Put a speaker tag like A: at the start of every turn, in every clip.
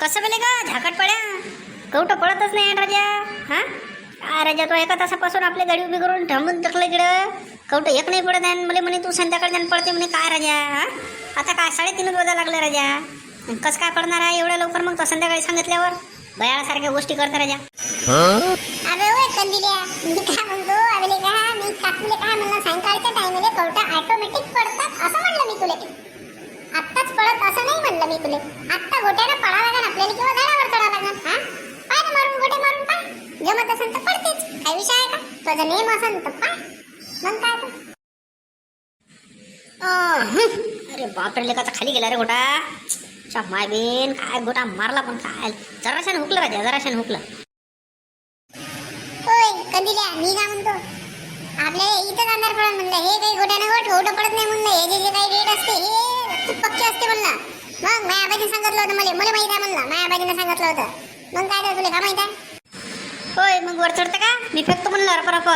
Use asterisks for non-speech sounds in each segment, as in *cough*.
A: कसं बेले का झाकट पड्या? कवटं पळतच नाही राजा. हा? राजा तो एका तासापासून आपली गाडी उभी करून थांबून टाकलं इकडं कवटं एक नाही पडत आहे. आणि मला म्हणे तू संध्याकाळ जाण पडते म्हणे काय राजा? हा? आता काय साडेतीनच वाजा लागले राजा. कसं काय पडणार आहे? एवढ्या लवकर मग तो संध्याकाळी सांगितल्यावर बयाळासारख्या गोष्टी करता राजा.
B: अबे ओय कंदिल्या मी काय म्हणतो? अबे का मी काकूले काय म्हणलं? सायंकाळच्या टाइमले कवटा ऑटोमॅटिक पडतात असं म्हणलं मी तुले आत्ताच पडत असं नाही म्हणलं मी तुले. आत्ता गोट्यानं पडा आपल्याला किंवा झाडावर चढावं लागणार. हा? पाय ना मारून गोटे मारून पाय. जमत असेल तर पडतेच. काय विषय आहे का? तुझा नेम असेल तर पाय. मग काय
A: अरे बापरे लेकाचा खाली गेला रे गोटा च्या माय बेन काय गोटा मारला पण काय? जराशाने हुकलं राजा जराशाने हुकलं.
B: ओय कंदिल्या मी काय म्हणतो? आपल्या इथं अंधार पडत म्हणलं हे काही गोट्यानं गोट गोट पडत नाही म्हणलं. हे जे जे काही रेट असते हे पक्के असते म्हणलं. मग माझ्या आबाजीने सांगितलं होतं मला. मला माहिती आहे म्हणलं. माझ्या आबाजीने सांगितलं होतं. मग काय तर तुला? का माहीत आहे?
A: होय मग वर चढतं का? मी फेकतो म्हणलं अरप रप.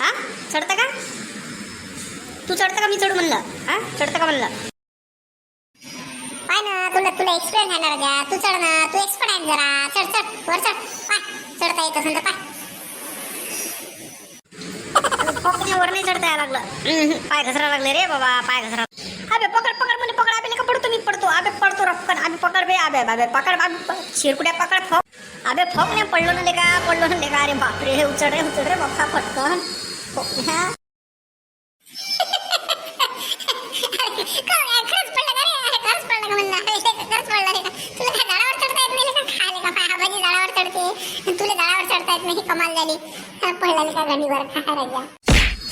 A: हा? चढतं का? तू चढतं का? मी चढू म्हणलं. हा? चढतं का म्हणलं?
B: पाय ना तुला तुला एक्सपिरियन्स आहे ना राजा. तू चढ ना. तू एक्सपर्ट आहे ना जरा. चढ चढ. वर चढ. पाय. चढता येत असेल तर पाय
A: पकडण्या वर नाही चढता यायला लागलं. पाय घसरा लागले रे बाबा. पाय घसरा अबे पकड पकड म्हणजे पकड आबे का पडतो मी पडतो आबे पडतो रपकन आबे पकड बे आबे आबे पकड आबे प- शिरकुड्या पकड फोक आबे फोक नाही पडलो ना लेका पडलो ना लेका अरे बापरे हे उचड रे उचड रे बाप्पा पटकन फोकण्या.
B: काय, खरंच पडलं का रे? अरे, खरंच पडलं का म्हणलं? अरे, खरंच पडलं रे का? तुला काय झाडावर चढता येत नाही का? खायला का? पाय, आबाजी झाडावर चढते. तुला झाडावर चढता येत नाही. कमाल झाली. हा, पडला का गाडीवर? काय राजा?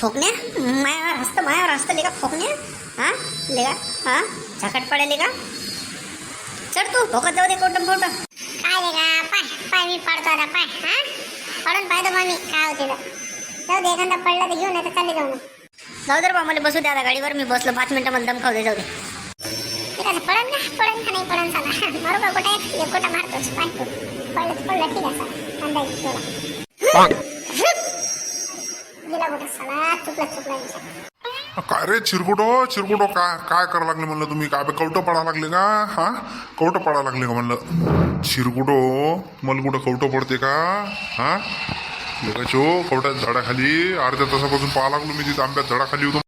A: फोकण्या मायावर हसतं मायावर हसतं लेका फोकण्या हा लेका हा झाकट पडेल का चढ तू भोकत जाऊ दे कोटम फोटो
B: काय रे का? पाय, पाय मी पाडतो आता, पाय, हा? पाडून पाहतो मग मी, काय होते. जाऊ दे, एखादा पडला तर घेऊन नाही तर चालले जाऊ मग.
A: जाऊ दे बा मला बसू दे आता गाडीवर मी बसलो पाच मिनिटामध्ये दम खाऊ दे जाऊ दे
B: पडन का? पडन का नाही पडन साला? *laughs* मारू का एक? मारतोच, पाय तू. पडलं पडलं, ठीक आहे ठेवला. *laughs* गेला चुकला चुकला.
C: काय रे चिरकुटो चिरकुटो काय काय करायला लागले म्हणलं तुम्ही? काय कवटं पडा लागले का? हा? कवटं पडा लागले का म्हणलं? चिरकुटो मला कुठं कवटं पडते का? हा? चो कवट्यात झाडाखाली अर्ध्या तासापासून पाहा लागलो मी तिथे आंब्यात झाडाखाली होतो.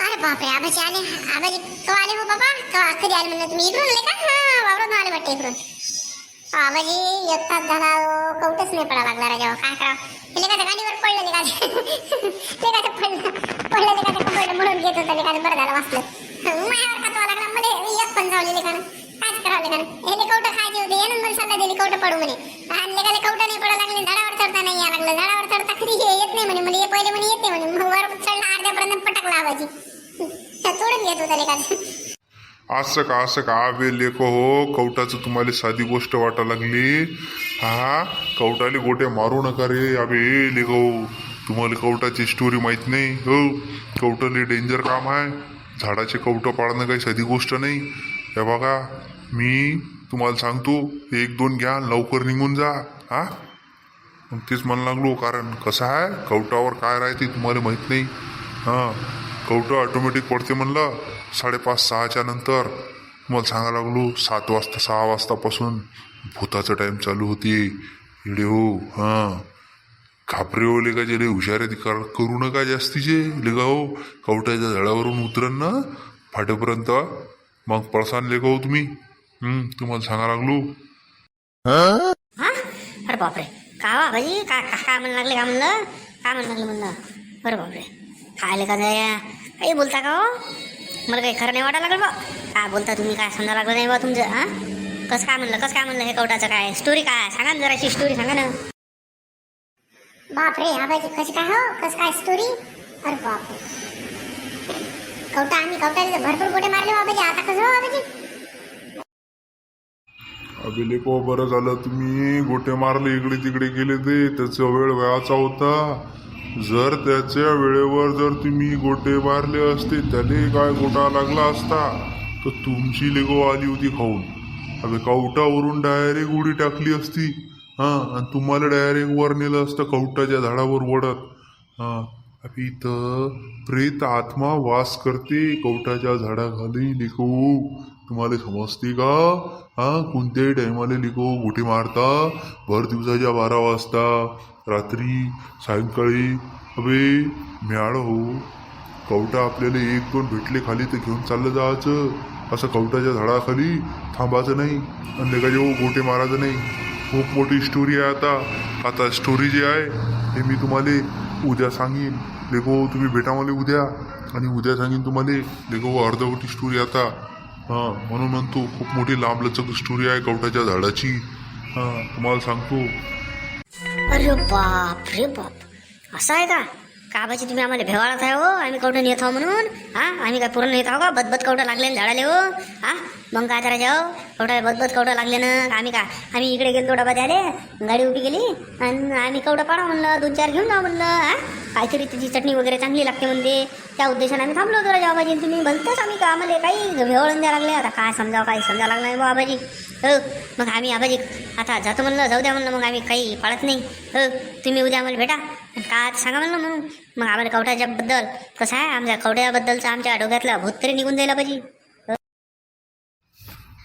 B: अरे बापरे आबाजी आले. आबाजी तो आले हो बाबा? तो कधी आले म्हणलं? तुम्ही इकडून आले का? हा वावरून आले वाटते इकडून. आबाजी एक तास झाला कवटच नाही पडा लागला राजा. काय करा गाडीवर? पडलं *laughs* लेकाचं पडलं पडलं लेकाचं पडलं म्हणून घेत होतं लेकाचं बरं झालं वाचलं. माझ्यावर खातवा लागला? मध्ये एक पण जावली लेकानं कायच करावं लेकानं हे कवटं खायचे होते. या नंबर सल्ला दिली कवटं पडू म्हणे. आणि लेकाला कवटं नाही पडा लागले. झाडावर चढता नाही या लागलं. झाडावर चढता कधी हे येत नाही म्हणे. मला पहिले म्हणे येते म्हणे. वर चढला अर्ध्यापर्यंत पटक लावायची. तोडून घेत होता लेकाचं
C: असं का असं का? बे लेको हो कवटाचं तुम्हाला साधी गोष्ट वाटा लागली. हा कवटाले गोटे मारू नका रे. अबे लेको तुम्हाला कवटाची स्टोरी माहीत नाही. हो कवटाले डेंजर काम आहे. झाडाचे कवटं पाळणं काही साधी गोष्ट नाही. हे बघा मी तुम्हाला सांगतो एक दोन घ्या लवकर निघून जा. हा? मग तेच म्हणू लागलो कारण कसं आहे कवटावर काय राहते तुम्हाला माहीत नाही. हां कवटं ऑटोमॅटिक पडते म्हणलं साडेपाच सहाच्या नंतर. तुम्हाला सांगायला लागलो सात वाजता सहा वाजतापासून भूताचं टाईम चालू होते. इडे हो हां. घाबरे हो लेका जे हुशार आहे कर करू नका जास्तीचे? लेका हो कवट्याच्या झाडावरून उतरन ना फाटेपर्यंत मग पळसान लेका हो तुम्ही. हं, तुम्हाला सांगायला लागलो.
A: हा? अरे बापरे. का वा भाई? का का काय म्हणू लागले का म्हणलं? काय म्हणू लागले म्हणलं? बरं बापरे. खायला का जाया काही बोलता का हो? मला काही खरं नाही वाटायला लागलं बा. काय बोलता तुम्ही? काय समजा लागलं नाही बा तुमचं हा? कसं काय म्हणलं कसं काय म्हणलं हे कवटाचं काय? स्टोरी काय? सांगा ना जराशी स्टोरी सांगा ना.
B: बापरे आबाजी कशी काय हो? कसं काय स्टोरी अरे बाप कवटा आम्ही कवटाला भरपूर गोटे मारले बाबाजी हो आता कसं हो आबाजी?
C: अबे लेको बरं झालं तुम्ही. गोटे मारले इकडे तिकडे गेले ते. त्याचा वेळ वयाचा होता. जर त्याच्या वेळेवर जर तुम्ही गोटे मारले असते त्याने काय गोटा लागला असता? तर तुमची लेगो आली होती खाऊन. अगं कवटावरून डायरेक्ट उडी टाकली असती. हां आणि तुम्हाला डायरेक्ट वर नेलं असतं कवटाच्या झाडावर वडत हां. इथं प्रेत आत्मा वास करते कवटाच्या झाडाखाली लिखू. तुम्हाला समजते का? हा कोणत्याही टायमाला लिखो गोटे मारता भर दिवसाच्या बारा वाजता रात्री सायंकाळी. अबे म्याळ हो. कवटा आपल्याला एक दोन भेटले खाली तर घेऊन चाललं जायचं. असं कवटाच्या झाडाखाली थांबायचं नाही आणि लेखा गोटे हो, मारायचं नाही. खूप मोठी स्टोरी आहे आता. आता स्टोरी जी आहे हे मी तुम्हाला उद्या सांगीन. लेको तुम्ही भेटा मला उद्या. आणि उद्या सांगीन तुम्हाला लेको अर्धवटी स्टोरी आता. हां म्हणून म्हणतो खूप मोठी लांबलचक स्टोरी आहे कवटाच्या झाडाची. हां तुम्हाला सांगतो.
A: अरे बाप रे बाप. असं आहे का? का बाजी तुम्ही आम्हाला भेवाळत आहे हो? आम्ही कवठं नेत आहो म्हणून? हा? आम्ही काय पूर्ण नेत आहो का? बदबद कवठं लागले ना झाडाले हो? हा? मग काय करायचं हो? कवठा बदबद कवठं लागले ना? आम्ही का आम्ही इकडे गेलो डबा द्याले गाडी उभी गेली आणि आम्ही कवडं पाडा म्हणलं दोन चार घेऊन जाऊ म्हणलं हा? काहीतरी त्याची चटणी वगैरे चांगली लागते म्हणते. त्या उद्देशाने आम्ही थांबलो होतो बाबाजी. तुम्ही भलतंच आम्ही का? आम्हाला काही भेवळून द्या लागले. आता काय समजावं काही समजा लागलं नाही बाबाजी हो? मग आम्ही आबाजी आता जातो म्हणलं जाऊ द्या म्हणलं मग आम्ही काही पाळत नाही. हो? तुम्ही उद्या आम्हाला भेटा. का सांगा म्हणलं म्हणून? मग आम्हाला कवट्याच्याबद्दल कसं आहे? आमच्या कवट्याबद्दलचं आमच्या डोक्यातलं भूत तरी निघून जायला पाहिजे.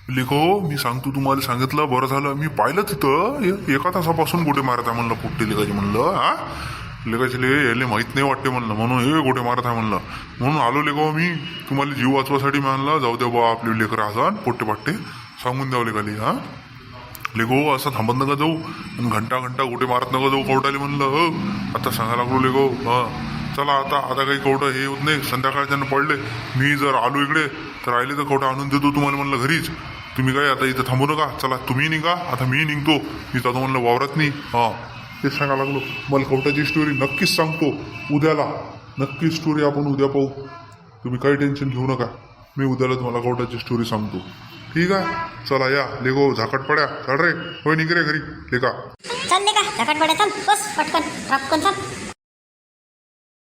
C: लेखो मी सांगतो तुम्हाला सांगितलं बरं झालं. मी पाहिलं तिथं ए- एका तासापासून गोटे मारत आहे म्हणलं पोट्टे लेखाचे म्हणलं हा? लेखाचे ले याले माहीत नाही वाटते म्हणलं म्हणून हे गोटे मारत आहे म्हणलं. म्हणून आलो लेखो मी तुम्हाला जीव वाचवासाठी म्हणलं जाऊ द्या बा आपले लेकर असा पोट्टे पाट्टे. सांगून द्यावं लेखाले हा? लेगो असं थांबत नका जाऊ. आणि घंटा घंटा गोटे मारत नका जाऊ कवटाले म्हणलं हो. आता सांगायला लागलो लेगो हा. चला आता आता काही कवटं हे होत नाही. संध्याकाळी त्यांना पडले. मी जर आलो इकडे तर राहिले तर कवटा आणून देतो तुम्हाला म्हणलं घरीच. तुम्ही काय आता इथं थांबू नका. चला तुम्ही निघा. आता मी निघतो. मी जातो म्हणलं वावरत नाही हा. तेच सांगायला लागलो. मला कवटाची स्टोरी नक्कीच सांगतो. उद्याला. नक्कीच स्टोरी आपण उद्या पाहू. तुम्ही काही टेन्शन घेऊ नका. मी उद्याला तुम्हाला कवटाची स्टोरी सांगतो. ठीक आहे. चला या. लेगो झाकट पड्या. चल रे. होय निघ रे घरी. लेका
A: चल का झाकट पड्या. चल. बस. पटकन. पटकन चल.